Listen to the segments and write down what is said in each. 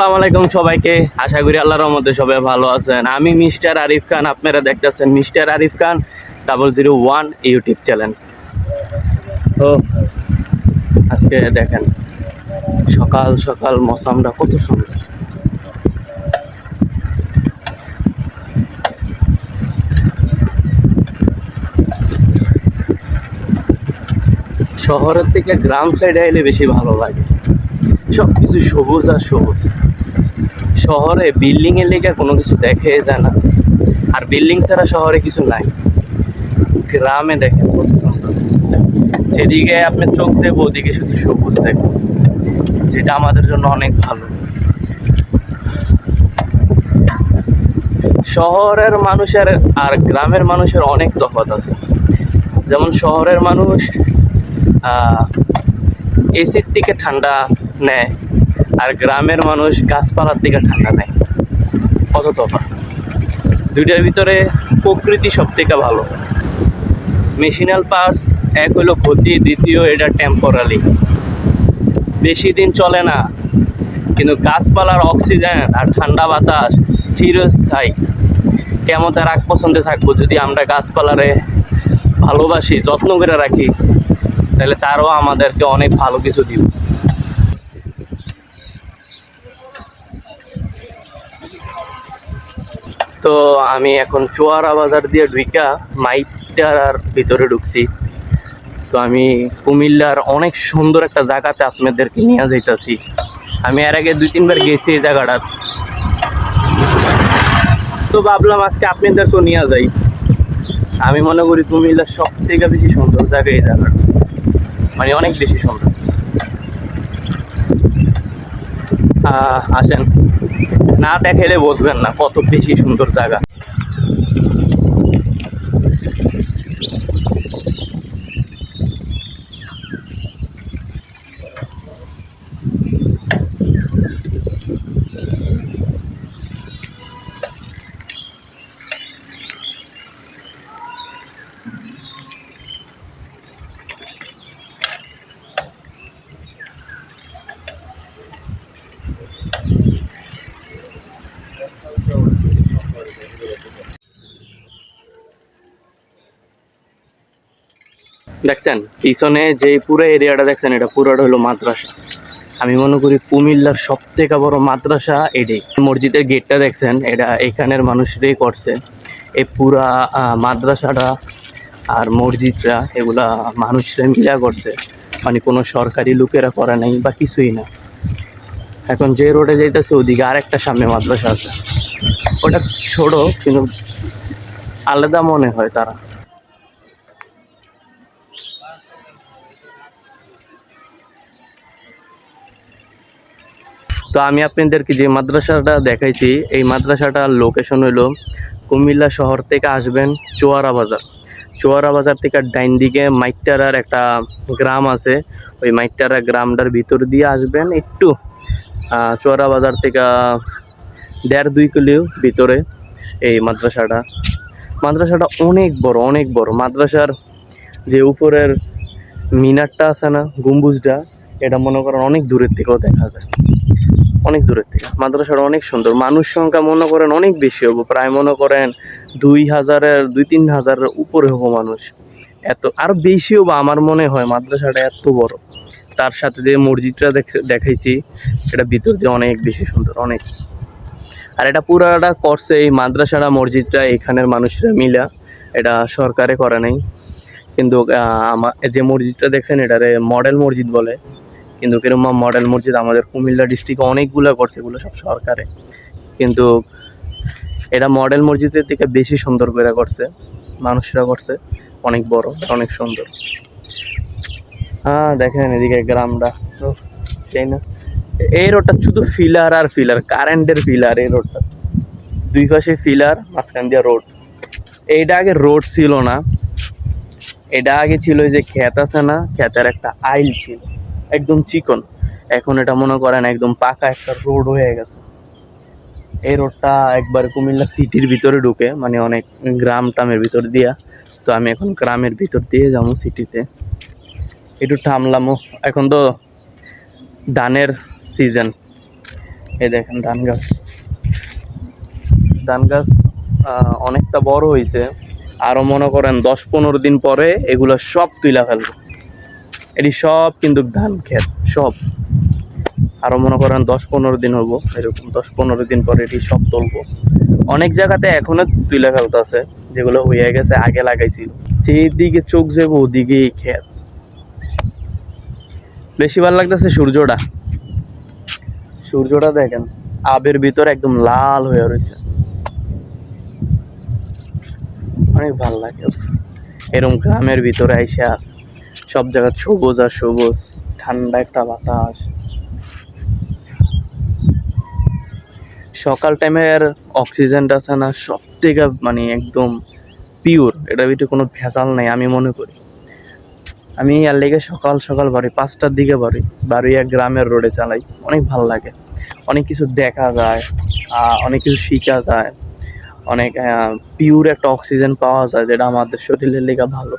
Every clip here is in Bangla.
আসসালামু আলাইকুম সবাইকে। আশা করি আল্লাহর রহমতে সবাই ভালো আছেন। আমি মিস্টার আরিফ খান, আপনারা দেখতেছেন mister Arif Khan double zero one YouTube channel তো, আজকে দেখেন, সকাল সকাল মৌসামটা কত সুন্দর। শহরের থেকে গ্রাম সাইডে এলে বেশি ভালো লাগে। সব কিছু সবুজ আর সবুজ। শহরে বিল্ডিং এর লেগে কোনো কিছু দেখে যায় না। আর বিল্ডিং ছাড়া শহরে কিছু নাই। গ্রামে দেখেন যেদিকে আপনি চোখ দেবো, ওদিকে শুধু সবুজ দেখব। যেটা আমাদের জন্য অনেক ভালো। শহরের মানুষের আর গ্রামের মানুষের অনেক তফাৎ আছে। যেমন শহরের মানুষ এসির থেকে ঠান্ডা নেয়। আর গ্রামের মানুষ গাছপালার থেকে ঠান্ডা নেয়। কত তফাৎ দুইটার ভিতরে প্রকৃতি সব থেকে ভালো। মেশিনাল পাস এক হলো ক্ষতি, দ্বিতীয় এটা টেম্পোরালি বেশি দিন চলে না, কিন্তু গাছপালার অক্সিজেন আর ঠান্ডা বাতাস চিরস্থায়ী। কেমন তার আগ পছন্দে থাকব যদি আমরা গাছপালারে ভালোবাসি, যত্ন করে রাখি, তাহলে তারও আমাদেরকে অনেক ভালো কিছু দিব। তো আমি এখন চোয়ারা বাজার দিয়ে ঢুইকা মাইটার ভিতরে ঢুকছি। তো আমি কুমিল্লার অনেক সুন্দর একটা জায়গাতে আপনাদেরকে নিয়ে যাইতাছি। আমি এর আগে দুই, তিনবার গেছি এই জায়গাটা। তো ভাবলাম আজকে আপনাদেরকেও নিয়ে যাই। আমি মনে করি কুমিল্লার সব থেকে বেশি সুন্দর জায়গা এই জায়গাটা। মানে অনেক বেশি সুন্দর। আসেন। না দেখেলে বুঝবেন না। কত বেশি সুন্দর জায়গা। দেখছেন, পিছনে যে পুরো এরিয়াটা দেখছেন, এটা পুরোটা হলো মাদ্রাসা। আমি মনে করি কুমিল্লার সব থেকে বড় মাদ্রাসা এটাই মসজিদের গেটটা দেখছেন, এটা এখানের মানুষরাই করছে। এই পুরা মাদ্রাসাটা আর মসজিদটা, এগুলা মানুষরা মিলা করছে। মানে কোনো সরকারি লোকেরা করা নাই বা কিছুই না। এখন যে রোডে যাইতেছে, ওদিকে আরেকটা সামনে মাদ্রাসা আছে। ওটা ছোট, কিন্তু আলাদা মনে হয় তারা। তো আমি আপনাদেরকে যে মাদ্রাসাটা দেখাইছি, এই মাদ্রাসাটার লোকেশন হলো কুমিল্লা শহর থেকে আসবেন চোয়ারা বাজার। চোয়ারা বাজার থেকে ডাইন দিকে মাইকটারার একটা গ্রাম আছে। ওই মাইকটারা গ্রামটার ভিতর দিয়ে আসবেন একটু। চোয়ারা বাজার থেকে দেড় দুই কিলো ভিতরে এই মাদ্রাসাটা। মাদ্রাসাটা অনেক বড় অনেক বড়। মাদ্রাসার যে উপরের মিনারটা আছে না, গম্বুজটা, এটা মনে করেন অনেক দূরের থেকেও দেখা যায়। অনেক দূরের থেকে। মাদ্রাসাটা অনেক সুন্দর। মানুষ সংখ্যা মনে করেন অনেক বেশি হব প্রায় মনে করেন দুই হাজারের, দুই তিন হাজারের উপরে হব মানুষ। এত, আর বেশি হব আমার মনে হয় মাদ্রাসাটা এত বড়। তার সাথে যে মসজিদটা দেখ- দেখাইছি, সেটা ভিতর দিয়ে অনেক বেশি সুন্দর, অনেক। আর এটা পুরাটা করছে এই মাদ্রাসাটা, মসজিদটা, এখানের মানুষরা মিলা। এটা সরকারে করে নাই। কিন্তু আমার যে মসজিদটা দেখছেন, এটারে মডেল মসজিদ বলে। কিন্তু কীরকম মডেল মসজিদ আমাদের কুমিল্লা ডিস্ট্রিক্টে অনেকগুলো করছে, এগুলো সব সরকারে। কিন্তু এটা মডেল মসজিদের থেকে বেশি সুন্দর করে করছে, মানুষরা করছে, অনেক বড়, অনেক সুন্দর। হ্যাঁ দেখেন এদিকে গ্রামটা। তো তাই না। এই রোডটা শুধু ফিলার আর ফিলার কারেন্টের ফিলার এই রোডটা দুই পাশে ফিলার মাঝখান দিয়ে রোড এইটা আগে রোড ছিল না। এটা আগে ছিল যে ক্ষেত আছে না, ক্ষেতের একটা আইল ছিল। একদম চিকন। এখন এটা মনে করেন একদম পাকা একটা রোড হয়ে গেছে। এই রোডটা একবার কুমিল্লা সিটির ভিতরে ঢুকে মানে অনেক গ্রাম টামের ভিতর দিয়া। তো আমি এখন গ্রামের ভিতর দিয়ে যাব সিটিতে একটু থামলামও। এখন তো ধানের সিজন এ দেখেন ধান গাছ। ধান গাছ অনেকটা বড় হয়েছে আরও মনে করেন দশ পনেরো দিন পরে এগুলো সব তুইলা ফেলব। এটি সব কিন্তু ধান ক্ষেত, সব। আরও মনে করেন দশ পনেরো দিন হব এরকম দশ পনেরো দিন পরে এটি সব তুলবো। অনেক জায়গাতে এখনও তুইলা ফেলতেছে, যেগুলো হয়ে গেছে, আগে লাগাইছিল। যেদিকে চোখ যাব ওদিকেই ক্ষেত। বেশি ভালো লাগতেছে সূর্যটা। সূর্যটা দেখেন, আবের ভিতর একদম লাল হয়ে রয়েছে অনেক ভালো লাগে। এরকম গ্রামের ভিতরে আইসা সব জায়গা সবুজ আর সবুজ, ঠান্ডা একটা বাতাস। সকাল টাইমের অক্সিজেনটা আছে না সব থেকে মানে একদম পিওর এটার ভিতরে কোনো ভেজাল নাই, আমি মনে করি। আমি আর লেগে সকাল সকাল বাড়ি, পাঁচটার দিকে বাড়ি বাড়ি এক গ্রামের রোডে চালাই, অনেক ভালো লাগে। অনেক কিছু দেখা যায় অনেক কিছু শেখা যায়। অনেক পিওর একটা অক্সিজেন পাওয়া যায়, যেটা আমাদের শরীরের লেগে ভালো।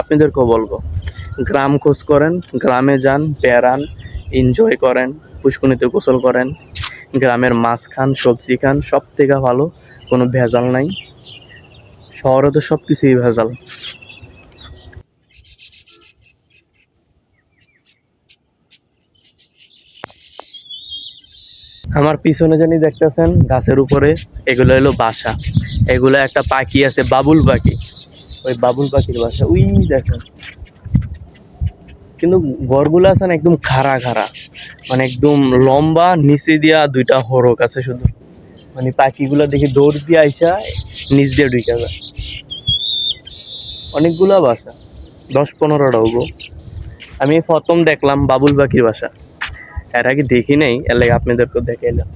আপনাদেরকেও বলব, গ্রাম খোঁজ করেন, গ্রামে যান, বেড়ান এনজয় করেন পুষ্কুনিতে গোসল করেন, গ্রামের মাছ খান, সবজি খান, সব থেকে ভালো, কোনো ভেজাল নাই। শহরে তো সব কিছুই ভেজাল। আমার পিছনে জানি দেখতেছেন, গাছের উপরে, এগুলো হলো বাসা। এগুলো একটা পাখি আছে, বাবুল পাখি। ওই বাবুল পাখির বাসা, উই দেখেন কিন্তু ঘরগুলো আছে না একদম খাড়া খাড়া। মানে একদম লম্বা, নিচে দিয়া দুইটা হরক আছে শুধু। মানে পাখিগুলো দেখি দৌড় দিয়ে আইসা, নিচ দিয়ে ঢুকে যায়। অনেকগুলা বাসা, দশ পনেরোটা হব আমি প্রথম দেখলাম বাবুল পাখির বাসা। এর আগে দেখি নাই, এর লাগে আপনাদেরকে দেখে এলাম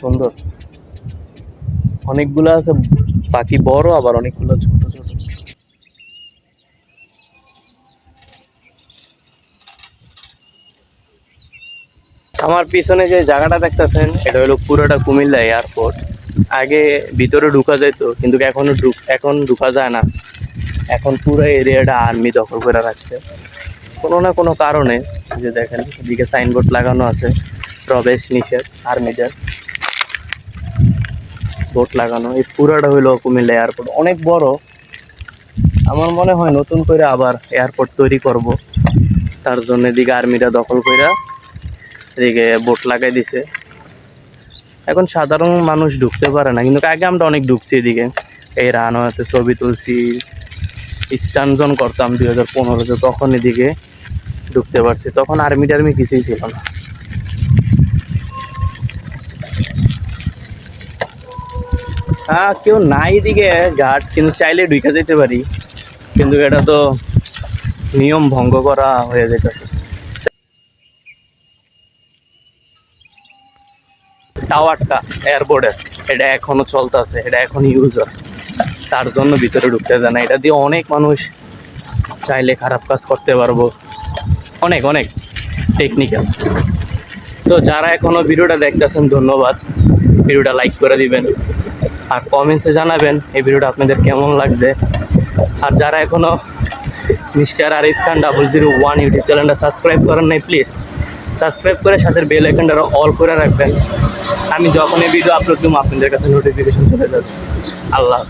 সুন্দর। অনেকগুলো আছে পাখি বড়, আবার অনেকগুলো ছোট ছোট। আমার পিছনে যে জায়গাটা দেখতেছেন, এটা হলো পুরোটা কুমিল্লা এয়ারপোর্ট। আগে ভিতরে ঢুকা যেত, কিন্তু এখনও ঢুক এখন ঢুকা যায় না। এখন পুরো এরিয়াটা আর্মি দখল করে রাখছে। কোনো না কোনো কারণে যে দেখেন, এদিকে সাইনবোর্ড লাগানো আছে, প্রবেশ নিষেধ, আর্মিদের। বোর্ড লাগানো, এই পুরাটা হইল কুমিল্লা এয়ারপোর্ট। অনেক বড়। আমার মনে হয় নতুন করে আবার এয়ারপোর্ট তৈরি করব। তার জন্য এদিকে আর্মিরা দখল করে এদিকে বোট লাগাই দিছে। এখন সাধারণ মানুষ ঢুকতে পারে না, কিন্তু আগে আমরা অনেক ঢুকছি এদিকে। এই রানওয়েতে ছবি তুলছি স্টানজন করতাম দুই হাজার পনেরোতে, তখন এদিকে ঢুকতে পারছি। তখন আর্মি টার্মি কিছুই ছিল না। হ্যাঁ কেউ নাই এদিকে। ঘাট কিন্তু চাইলে ঢুকে যেতে পারি। কিন্তু এটা তো নিয়ম ভঙ্গ করা হয়ে যেতেছে টাওয়ারটা এয়ারপোর্টের এটা এখনও চলতেছে, এটা এখন ইউজ হয়। তার জন্য ভিতরে ঢুকতে যায় না। এটা দিয়ে অনেক মানুষ চাইলে খারাপ কাজ করতে পারব। অনেক অনেক টেকনিক্যাল তো যারা এখনও ভিডিওটা দেখতেছেন, ধন্যবাদ। ভিডিওটা লাইক করে দিবেন। আর কমেন্টসে জানাবেন এই ভিডিওটা আপনাদের কেমন লাগবে। আর যারা এখনও mister Arif Khan double zero one YouTube চ্যানেলটা সাবস্ক্রাইব করেন নাই প্লিজ সাবস্ক্রাইব করে সাথে বেল আইকনটা অল করে রাখবেন। আমি যখন এই ভিডিও আপলোড দিব, আপনাদের কাছে নোটিফিকেশন চলে যাবে। আল্লাহ।